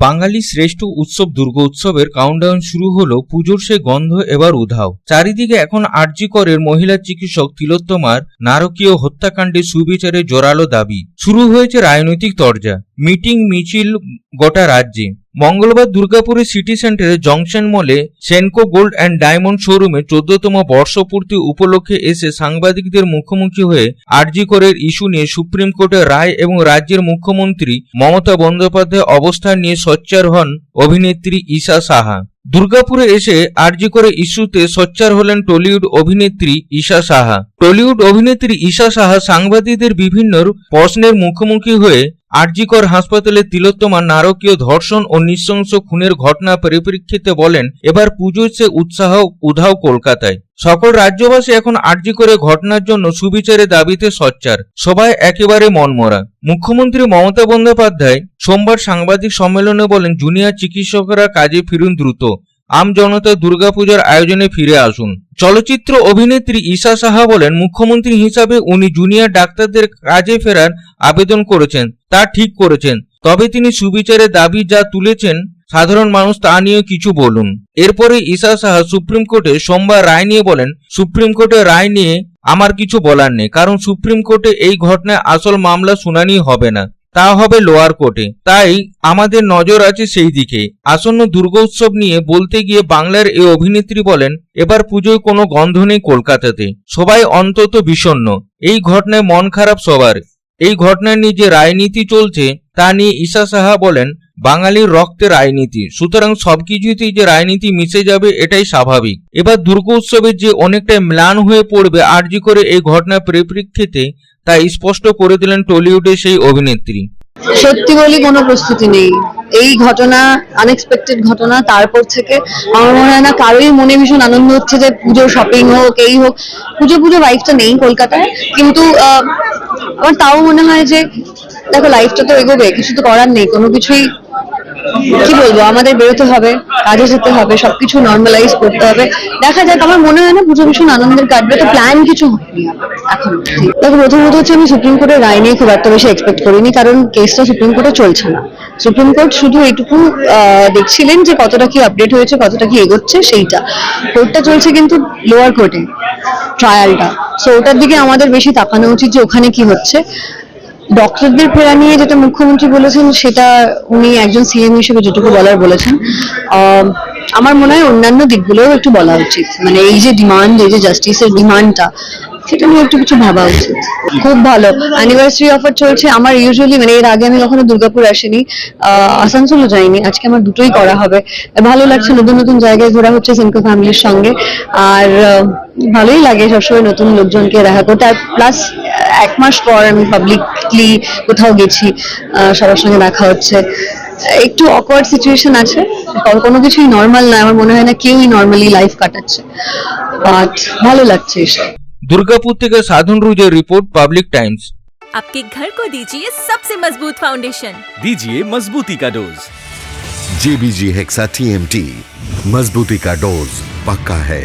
বাঙালি শ্রেষ্ঠ উৎসব দুর্গোৎসবের কাউন্টডাউন শুরু হলো পুজোর সে গন্ধ এবার উধাও। চারিদিকে এখন আরজি করের মহিলা চিকিৎসক তিলোত্তমার নারকীয় হত্যাকাণ্ডে সুবিচারে জোরালো দাবি। শুরু হয়েছে রাজনৈতিক তরজা। মিটিং মিছিল গোটা রাজ্যে। মঙ্গলবার দুর্গাপুরের সিটি সেন্টারে জংশন মলে সেনকো গোল্ড অ্যান্ড ডায়মন্ড শোরুমে চোদ্দতম বর্ষপূর্তি উপলক্ষে এসে সাংবাদিকদের মুখোমুখি হয়ে আরজি করের ইস্যু নিয়ে সুপ্রিম কোর্টের রায় এবং রাজ্যের মুখ্যমন্ত্রী মমতা বন্দ্যোপাধ্যায় অবস্থান নিয়ে সোচ্চার হন অভিনেত্রী ঈশা সাহা। দুর্গাপুরে এসে আরজি করে ইস্যুতে সোচ্চার হলেন টলিউড অভিনেত্রী ঈশা সাহা। টলিউড অভিনেত্রী ঈশা সাহা সাংবাদিকদের বিভিন্ন প্রশ্নের মুখোমুখি হয়ে আরজিকর হাসপাতালে তিলোত্তমা নারকীয় ধর্ষণ ও নৃশংস খুনের ঘটনা পরিপ্রেক্ষিতে বলেন, এবার পুজোর সে উৎসাহ উধাও কলকাতায়। সকল রাজ্যবাসী এখন আর্জি করে ঘটনার জন্য সুবিচারে দাবিতে সচ্চার। সবাই একেবারে মনমরা। মুখ্যমন্ত্রী মমতা বন্দ্যোপাধ্যায় সোমবার সাংবাদিক সম্মেলনে বলেন, জুনিয়র চিকিৎসকরা কাজে ফিরুন দ্রুত। আম জনতা দুর্গাপূজার আয়োজনে ফিরে আসুন। চলচ্চিত্র অভিনেত্রী ঈশা সাহা বলেন, মুখ্যমন্ত্রী হিসাবে উনি জুনিয়র ডাক্তারদের কাজে ফেরার আবেদন করেছেন, তা ঠিক করেছেন। তবে তিনি সুবিচারে দাবি যা তুলেছেন সাধারণ মানুষ তা নিয়ে কিছু বলুন। এরপরে ঈশা সাহা সুপ্রিম কোর্টে সোমবার রায় নিয়ে বলেন, সুপ্রিম কোর্টের রায় নিয়ে আমার কিছু বলার নেই, কারণ সুপ্রিম কোর্টে এই ঘটনায় আসল মামলা শুনানি হবে না। তা হবে লোয়ার কোর্টে। তাই আমাদের নজর আছে সেই দিকে। আসন্ন দুর্গোৎসব নিয়ে বলতে গিয়ে বাংলার এই অভিনেত্রী বলেন, এবার পুজোয় কোনো গন্ধ নেই কলকাতাতে। সবাই অন্তত বিষণ্ণ। এই ঘটনায় মন খারাপ সবার। এই ঘটনা নিয়ে যে রাজনীতি চলছে, তা নিয়ে ঈশা সাহা বলেন বাঙালির রক্তে রাজনীতি। সুতরাং সবকিছুতেই যে রাজনীতি মিশে যাবে, এটাই স্বাভাবিক। এবার দুর্গোৎসবের যে অনেকটাই ম্লান হয়ে পড়বে আরজি করে এই ঘটনার পরিপ্রেক্ষিতে তা স্পষ্ট করে দিলেন টলিউডের সেই অভিনেত্রী। সত্যি বলি কোনো প্রস্তুতি নেই। এই ঘটনা আনএক্সপেক্টেড ঘটনা, তারপর থেকে আমার মনে হয় না কারোই মনে ভীষণ আনন্দ হচ্ছে যে পুজো শপিং হোক, এই হোক। পুজো পুজো লাইফটা নেই কলকাতায়, কিন্তু আমার তাও মনে হয় যে, দেখো লাইফটা তো এগোবে, কিছু তো করার নেই, কোনো কিছুই কি বলব? আমাদের বেরোতে হবে, কাজে যেতে হবে, সবকিছু নর্মালাইজ করতে হবে। দেখা যাক, আমার মনে হয় না পুজো ভীষণ আনন্দের কাটবে, তো প্ল্যান কিছু হয়নি এখন দেখো, প্রথমত হচ্ছে আমি সুপ্রিম কোর্টের রায় নিয়ে খুব একটা বেশি এক্সপেক্ট করিনি, কারণ কেসটা সুপ্রিম কোর্টে চলছে না। সুপ্রিম কোর্ট শুধু এইটুকু দেখছিলেন যে কতটা কি আপডেট হয়েছে, কতটা কি এগোচ্ছে, সেইটা। কোর্টটা চলছে কিন্তু লোয়ার কোর্টে ট্রায়ালটা সো ওটার দিকে আমাদের বেশি তাকানো উচিত যে ওখানে কি হচ্ছে। ডক্টরদের ফেরা নিয়ে যেটা মুখ্যমন্ত্রী বলেছেন সেটা উনি একজন সিএম হিসেবে যেটুকু বলার বলেছেন। আম, আমার মনে হয় অন্যান্য দিকগুলোও একটু বলা উচিত। মানে এই যে ডিমান্ড এই যে জাস্টিসের ডিমান্ডটা সেটা নিয়ে একটু কিছু ভাবা উচিত। খুব ভালো। অ্যানিভার্সারি অফার চলছে। আমার ইউজুয়ালি মানে এর আগে আমি কখনো দুর্গাপুর আসিনি। আসানসোলও যাইনি। আজকে আমার দুটোই করা হবে। ভালো লাগছে নতুন নতুন জায়গায় ঘোরা হচ্ছে সিনকো ফ্যামিলির সঙ্গে। আর ভালোই লাগে সবসময় নতুন লোকজনকে দেখা করতে। আর প্লাস এক মাস পর আমি পাবলিকলি কোথাও গেছি আহ, সবার সঙ্গে দেখা হচ্ছে একটু অকওয়ার্ড সিচুয়েশন আছে কো- কোনো কিছুই নর্মাল না আমার মনে হয় না কেউই নর্মালি লাইফ কাটাচ্ছে বাট ভালো লাগছে এসব দুর্গাপুর থেকে সাধন রুজের রিপোর্ট পাবলিক টাইমস आपके घर को दीजिए सबसे मजबूत फाउंडेशन दीजिए मजबूती का डोज जेबीजी हेक्सा टीएमटी मजबूती का डोज पक्का है